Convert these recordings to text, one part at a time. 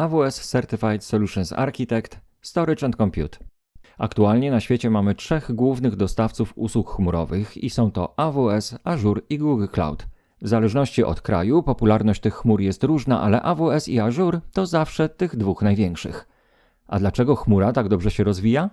AWS Certified Solutions Architect, Storage and Compute. Aktualnie na świecie mamy trzech głównych dostawców usług chmurowych i są to AWS, Azure i Google Cloud. W zależności od kraju popularność tych chmur jest różna, ale AWS i Azure to zawsze tych dwóch największych. A dlaczego chmura tak dobrze się rozwija?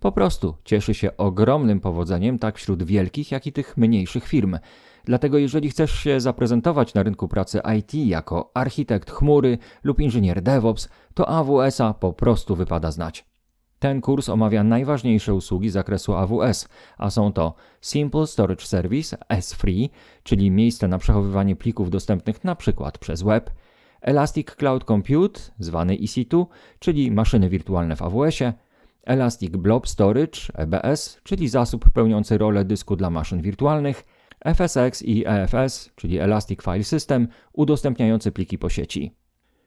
Po prostu cieszy się ogromnym powodzeniem tak wśród wielkich, jak i tych mniejszych firm. Dlatego jeżeli chcesz się zaprezentować na rynku pracy IT jako architekt chmury lub inżynier DevOps, to AWS-a po prostu wypada znać. Ten kurs omawia najważniejsze usługi z zakresu AWS, a są to Simple Storage Service S3, czyli miejsce na przechowywanie plików dostępnych np. przez web, Elastic Cloud Compute, zwany EC2, czyli maszyny wirtualne w AWS-ie, Elastic Blob Storage EBS, czyli zasób pełniący rolę dysku dla maszyn wirtualnych, FSX i EFS, czyli Elastic File System, udostępniający pliki po sieci.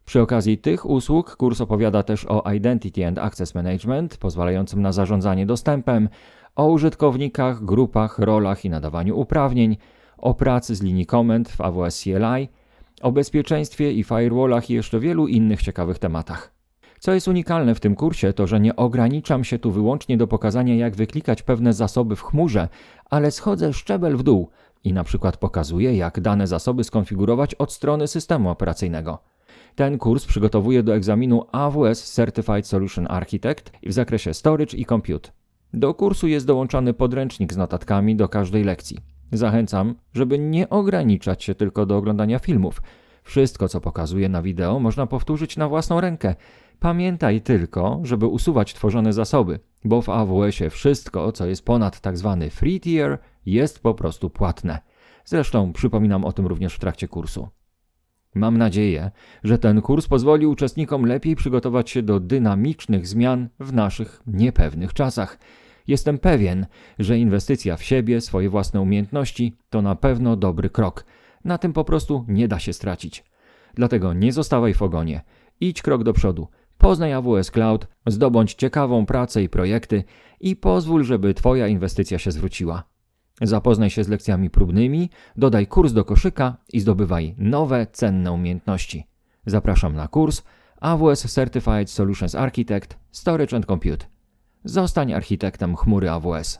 Przy okazji tych usług kurs opowiada też o Identity and Access Management, pozwalającym na zarządzanie dostępem, o użytkownikach, grupach, rolach i nadawaniu uprawnień, o pracy z linii komend w AWS CLI, o bezpieczeństwie i firewallach i jeszcze wielu innych ciekawych tematach. Co jest unikalne w tym kursie, to że nie ograniczam się tu wyłącznie do pokazania, jak wyklikać pewne zasoby w chmurze, ale schodzę szczebel w dół i na przykład pokazuję, jak dane zasoby skonfigurować od strony systemu operacyjnego. Ten kurs przygotowuje do egzaminu AWS Certified Solution Architect w zakresie Storage i Compute. Do kursu jest dołączany podręcznik z notatkami do każdej lekcji. Zachęcam, żeby nie ograniczać się tylko do oglądania filmów. Wszystko, co pokazuję na wideo, można powtórzyć na własną rękę. Pamiętaj tylko, żeby usuwać tworzone zasoby, bo w AWS-ie wszystko, co jest ponad tzw. Tak free tier, jest po prostu płatne. Zresztą przypominam o tym również w trakcie kursu. Mam nadzieję, że ten kurs pozwoli uczestnikom lepiej przygotować się do dynamicznych zmian w naszych niepewnych czasach. Jestem pewien, że inwestycja w siebie, swoje własne umiejętności to na pewno dobry krok. Na tym po prostu nie da się stracić. Dlatego nie zostawaj w ogonie. Idź krok do przodu. Poznaj AWS Cloud, zdobądź ciekawą pracę i projekty i pozwól, żeby Twoja inwestycja się zwróciła. Zapoznaj się z lekcjami próbnymi, dodaj kurs do koszyka i zdobywaj nowe, cenne umiejętności. Zapraszam na kurs AWS Certified Solutions Architect Storage and Compute. Zostań architektem chmury AWS.